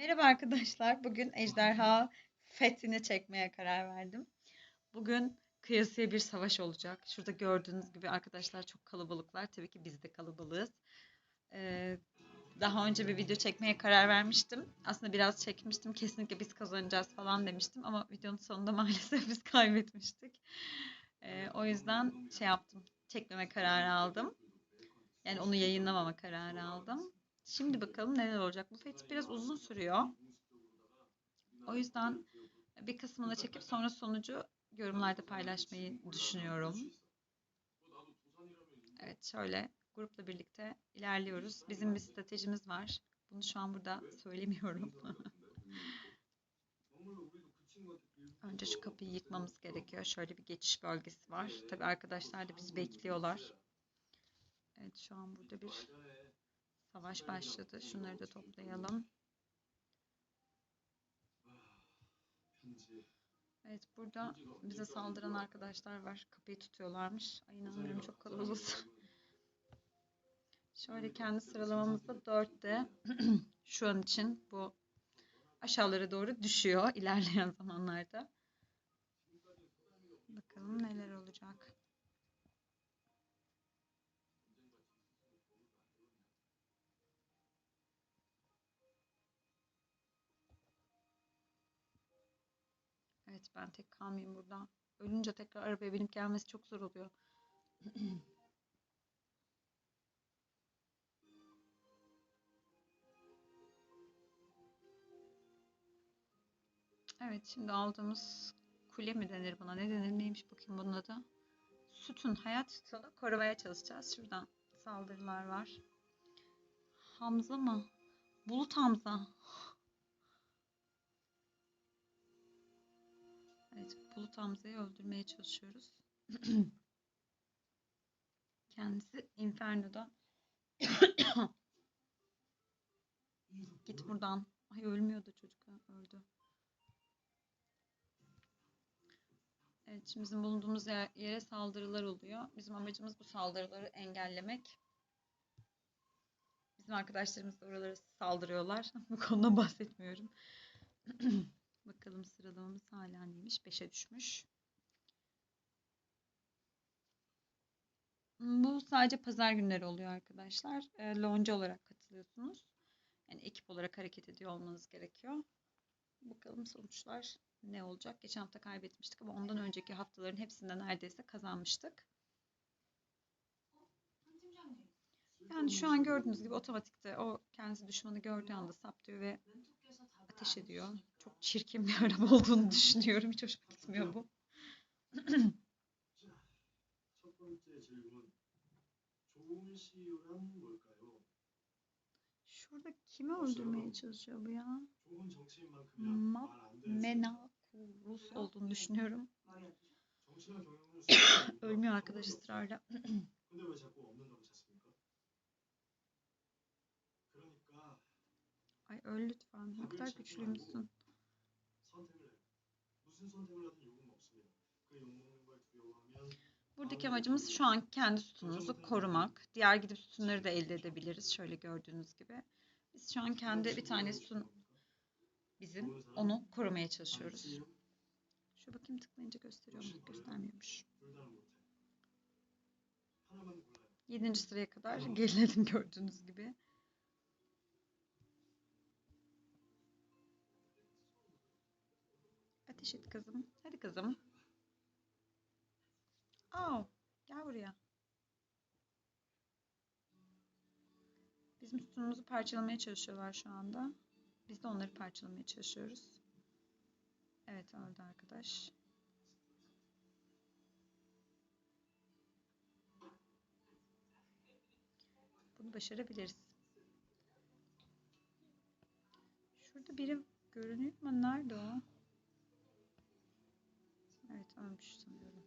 Merhaba arkadaşlar. Bugün ejderha fethini çekmeye karar verdim. Bugün kıyasıya bir savaş olacak. Şurada gördüğünüz gibi arkadaşlar çok kalabalıklar. Tabii ki biz de kalabalığız. Ee, daha önce bir video çekmeye karar vermiştim. Aslında biraz çekmiştim. Kesinlikle biz kazanacağız falan demiştim. Ama videonun sonunda maalesef biz kaybetmiştik. Ee, o yüzden şey yaptım. Çekmeme kararı aldım. Yani onu yayınlamama kararı aldım. Şimdi bakalım neler olacak. Bu fetih biraz uzun sürüyor. O yüzden bir kısmını çekip sonra sonucu yorumlarda paylaşmayı düşünüyorum. Evet şöyle grupla birlikte ilerliyoruz. Bizim bir stratejimiz var. Bunu şu an burada söylemiyorum. Önce şu kapıyı yıkmamız gerekiyor. Şöyle bir geçiş bölgesi var. Tabii arkadaşlar da bizi bekliyorlar. Evet şu an burada bir Savaş başladı. Şunları da toplayalım. Evet burada bize saldıran arkadaşlar var. Kapıyı tutuyorlarmış. Ay inanmıyorum çok kalabalığız. Şöyle kendi sıralamamızda 4'te şu an için bu aşağılara doğru düşüyor ilerleyen zamanlarda. Bakalım neler olacak. Evet ben tek kalmayayım burada. Ölünce tekrar arabaya binip gelmesi çok zor oluyor. Evet şimdi aldığımız kule mi denir buna? Ne denir? Neymiş bakayım bunun adı? Sütun, hayat sütunu korumaya çalışacağız. Şuradan saldırılar var. Hamza mı? Bulut Hamza. Bulut Hamza'yı öldürmeye çalışıyoruz. Kendisi Inferno'da. Git buradan. Ay ölmüyordu çocuk. Öldü. Evet, şimdi bizim bulunduğumuz yer- yere saldırılar oluyor. Bizim amacımız bu saldırıları engellemek. Bizim arkadaşlarımız da oralara saldırıyorlar. Bu konuda bahsetmiyorum. Bakalım sıralamamız hala neymiş? 5'e düşmüş. Bu sadece pazar günleri oluyor arkadaşlar. E, lonca olarak katılıyorsunuz. Yani ekip olarak hareket ediyor olmanız gerekiyor. Bakalım sonuçlar ne olacak? Geçen hafta kaybetmiştik ama ondan önceki haftaların hepsinde neredeyse kazanmıştık. Yani şu an gördüğünüz gibi otomatikte o kendisi düşmanı gördüğü anda saptıyor ve ateş ediyor çok çirkin bir araba olduğunu düşünüyorum. Hiç hoşuma gitmiyor bu. Şurada kimi öldürmeye çalışıyor bu ya? Map Mena Rus olduğunu düşünüyorum. Ölmüyor arkadaş ısrarla. Ay öl lütfen. Ne kadar güçlüsün? Buradaki amacımız şu an kendi sütünümüzü korumak. Diğer gidip sütünleri de elde edebiliriz. Şöyle gördüğünüz gibi. Biz şu an kendi bir tane sütun bizim. Onu korumaya çalışıyoruz. Şu bakayım tıklayınca gösteriyor mu? Göstermiyormuş. Yedinci sıraya kadar geriledim gördüğünüz gibi. Ateş kızım. Hadi kızım. Aa, gel buraya. Bizim sütunumuzu parçalamaya çalışıyorlar şu anda. Biz de onları parçalamaya çalışıyoruz. Evet öldü arkadaş. Bunu başarabiliriz. Şurada biri görünüyor ama nerede o? ölmüş sanıyorum.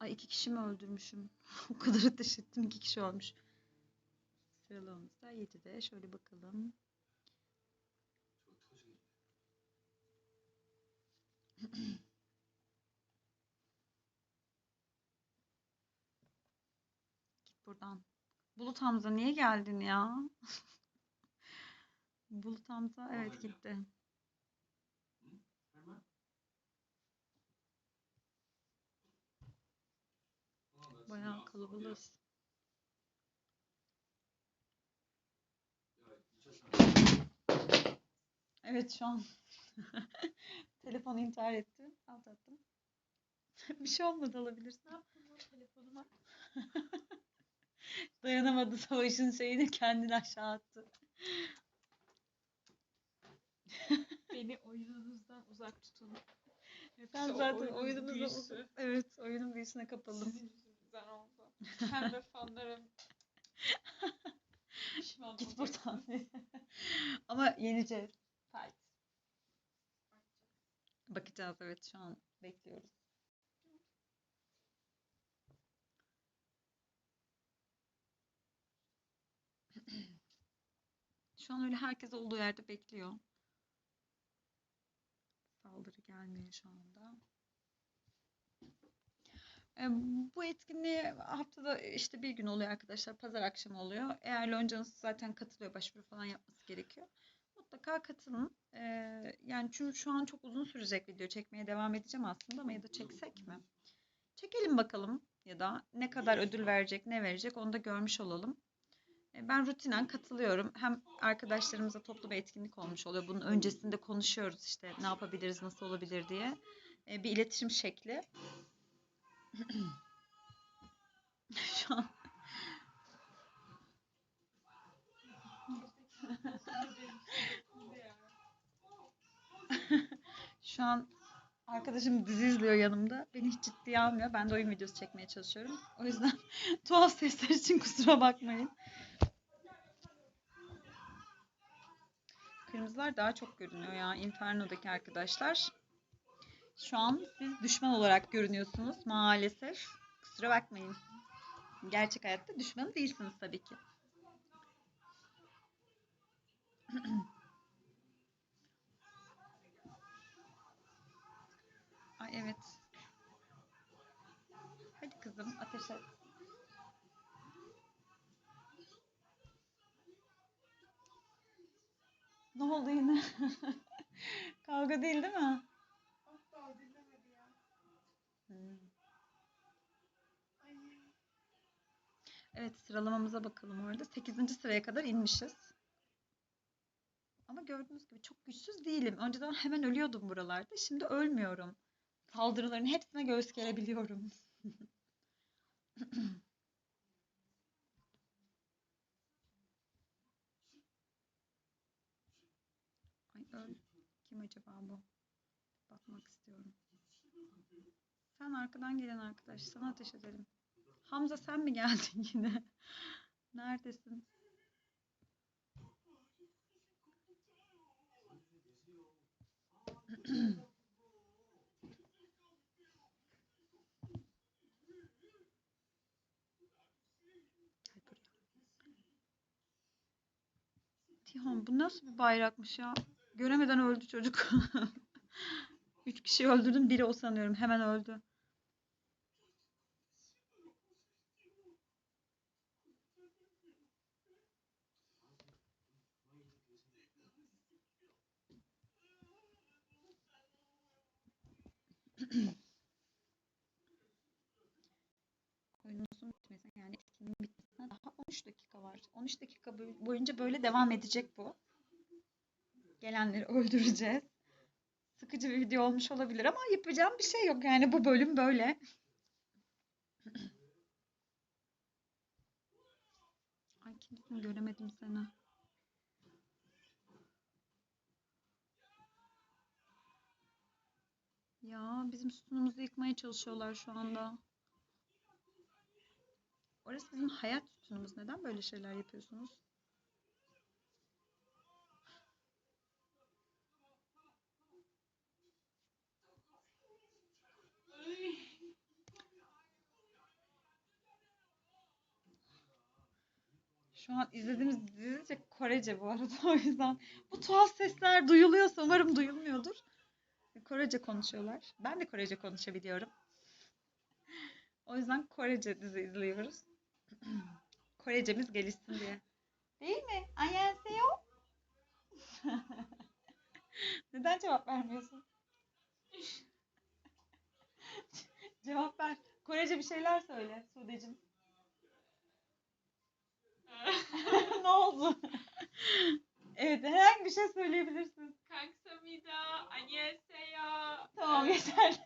Ay iki kişi mi öldürmüşüm? o kadar ateş ettim iki kişi olmuş. Sıralığımızda 7'de. Şöyle bakalım. Git buradan. Bulut Hamza niye geldin ya? Bulut Hamza evet gitti. Bayağı kalabalığız. Evet şu an telefon intihar etti. Alt attım. bir şey olmadı olabilir. Ne yaptın bu telefonuma? Dayanamadı savaşın şeyini kendini aşağı attı. Beni oyununuzdan uzak tutun. Ben zaten oyunun evet oyunun büyüsüne kapıldım. Sizin Pembe fanlarım. Pişman Git buradan. Ama yeneceğiz. Fight. Bakacağız evet şu an bekliyoruz. Şu an öyle herkes olduğu yerde bekliyor. Saldırı gelmiyor şu anda. Bu etkinliğe haftada işte bir gün oluyor arkadaşlar. Pazar akşamı oluyor. Eğer loncanız zaten katılıyor, başvuru falan yapması gerekiyor. Mutlaka katılın. Yani çünkü şu an çok uzun sürecek video çekmeye devam edeceğim aslında ama ya da çeksek mi? Çekelim bakalım ya da ne kadar ödül verecek, ne verecek onu da görmüş olalım. Ben rutinen katılıyorum. Hem arkadaşlarımıza toplu bir etkinlik olmuş oluyor. Bunun öncesinde konuşuyoruz işte ne yapabiliriz, nasıl olabilir diye. Bir iletişim şekli. Şu an Şu an arkadaşım dizi izliyor yanımda. Beni hiç ciddiye almıyor. Ben de oyun videosu çekmeye çalışıyorum. O yüzden tuhaf sesler için kusura bakmayın. Kırmızılar daha çok görünüyor ya Inferno'daki arkadaşlar. Şu an siz düşman olarak görünüyorsunuz maalesef. Kusura bakmayın. Gerçek hayatta düşman değilsiniz tabii ki. Ay evet. Hadi kızım ateş et. Ne oldu yine? Kavga değil değil mi? Evet sıralamamıza bakalım orada. 8. sıraya kadar inmişiz. Ama gördüğünüz gibi çok güçsüz değilim. Önceden hemen ölüyordum buralarda. Şimdi ölmüyorum. Saldırıların hepsine göğüs gerebiliyorum. Ay öl. Kim acaba bu? Bakmak istiyorum. Sen arkadan gelen arkadaş. Sana ateş edelim. Hamza sen mi geldin yine? Neredesin? Tihan bu nasıl bir bayrakmış ya? Göremeden öldü çocuk. Üç kişi öldürdüm. Biri o sanıyorum. Hemen öldü. Oyunumuzun bitmesine yani etkinliğin bitmesine daha 13 dakika var. 13 dakika boy- boyunca böyle devam edecek bu. Gelenleri öldüreceğiz. Sıkıcı bir video olmuş olabilir ama yapacağım bir şey yok. Yani bu bölüm böyle. Ay kimsin göremedim seni. Ya bizim sütunumuzu yıkmaya çalışıyorlar şu anda. Orası bizim hayat sütunumuz. Neden böyle şeyler yapıyorsunuz? Şu an izlediğimiz dizi Korece bu arada o yüzden bu tuhaf sesler duyuluyorsa umarım duyulmuyordur. Korece konuşuyorlar. Ben de Korece konuşabiliyorum. O yüzden Korece dizi izliyoruz. Korecemiz gelişsin diye. Değil mi? Annyeonghaseyo. Neden cevap vermiyorsun? cevap ver. Korece bir şeyler söyle Sudeciğim. ne oldu? evet herhangi bir şey söyleyebilirsin. Kaksamida, annyeonghaseyo. Tamam yeter.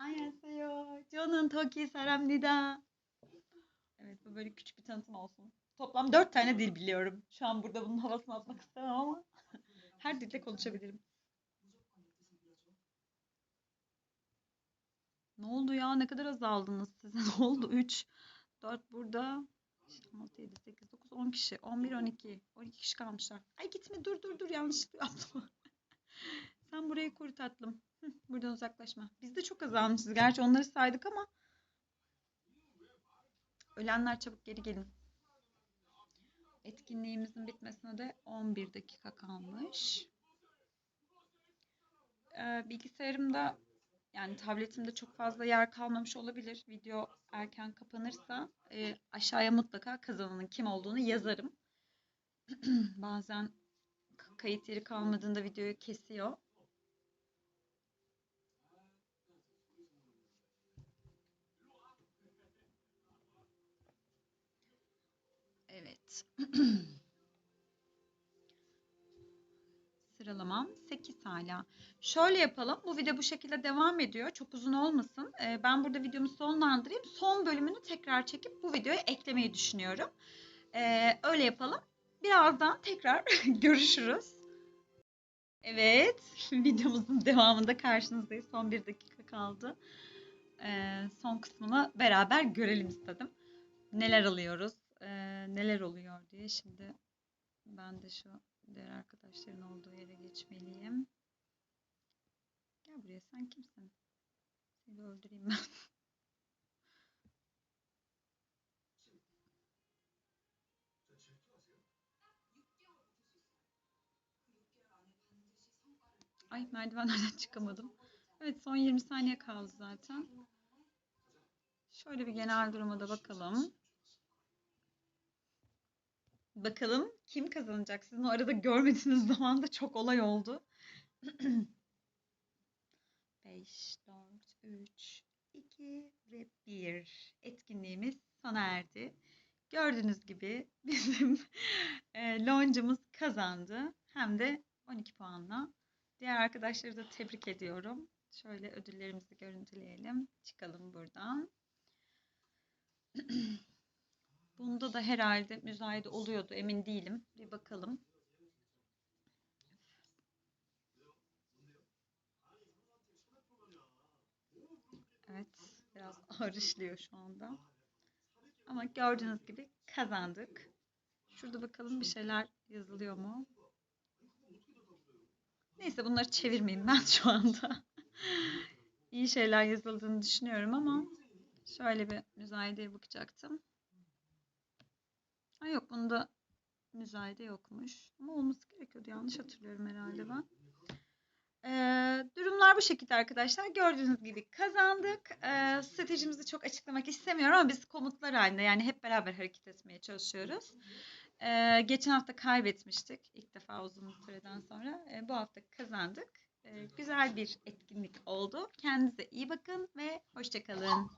Annyeonghaseyo. Jo'nun Toki saramnida. Evet bu böyle küçük bir tanıtım olsun. Toplam dört tane dil biliyorum. Şu an burada bunun havasını atmak istemem ama her dilde konuşabilirim. Ne oldu ya? Ne kadar azaldınız siz? Ne oldu? 3, 4 burada. 6, 7, 8, 9, 10 kişi. 11, 12. 12 kişi kalmışlar. Ay gitme dur dur dur yanlışlıkla yaptım. Sen burayı kur tatlım. Hı, buradan uzaklaşma. Biz de çok azalmışız. Gerçi onları saydık ama. Ölenler çabuk geri gelin. Etkinliğimizin bitmesine de 11 dakika kalmış. Ee, bilgisayarımda yani tabletimde çok fazla yer kalmamış olabilir. Video erken kapanırsa e, aşağıya mutlaka kazananın kim olduğunu yazarım. Bazen kayıt yeri kalmadığında videoyu kesiyor. Sıralamam 8 hala. Şöyle yapalım. Bu video bu şekilde devam ediyor. Çok uzun olmasın. Ee, ben burada videomu sonlandırayım. Son bölümünü tekrar çekip bu videoya eklemeyi düşünüyorum. Ee, öyle yapalım. Birazdan tekrar görüşürüz. Evet. Videomuzun devamında karşınızdayız. Son bir dakika kaldı. Ee, son kısmını beraber görelim istedim. Neler alıyoruz, neler oluyor diye. Şimdi ben de şu diğer arkadaşların olduğu yere geçmeliyim. Gel buraya sen kimsin? Seni öldüreyim ben. Ay merdivenlerden çıkamadım. Evet son 20 saniye kaldı zaten. Şöyle bir genel duruma da bakalım. Bakalım kim kazanacak? Sizin o arada görmediğiniz zaman da çok olay oldu. 5, 4, 3, 2 ve 1. Etkinliğimiz sona erdi. Gördüğünüz gibi bizim e, loncamız kazandı. Hem de 12 puanla. Diğer arkadaşları da tebrik ediyorum. Şöyle ödüllerimizi görüntüleyelim. Çıkalım buradan. Bunda da herhalde müzayede oluyordu. Emin değilim. Bir bakalım. Evet. Biraz ağır işliyor şu anda. Ama gördüğünüz gibi kazandık. Şurada bakalım bir şeyler yazılıyor mu? Neyse bunları çevirmeyeyim ben şu anda. İyi şeyler yazıldığını düşünüyorum ama şöyle bir müzayedeye bakacaktım. Yok bunda müzayede yokmuş. Ama olması gerekiyordu. Yanlış hatırlıyorum herhalde ben. Ee, durumlar bu şekilde arkadaşlar. Gördüğünüz gibi kazandık. Ee, stratejimizi çok açıklamak istemiyorum ama biz komutlar halinde yani hep beraber hareket etmeye çalışıyoruz. Ee, geçen hafta kaybetmiştik. ilk defa uzun süreden sonra. Ee, bu hafta kazandık. Ee, güzel bir etkinlik oldu. Kendinize iyi bakın ve hoşçakalın.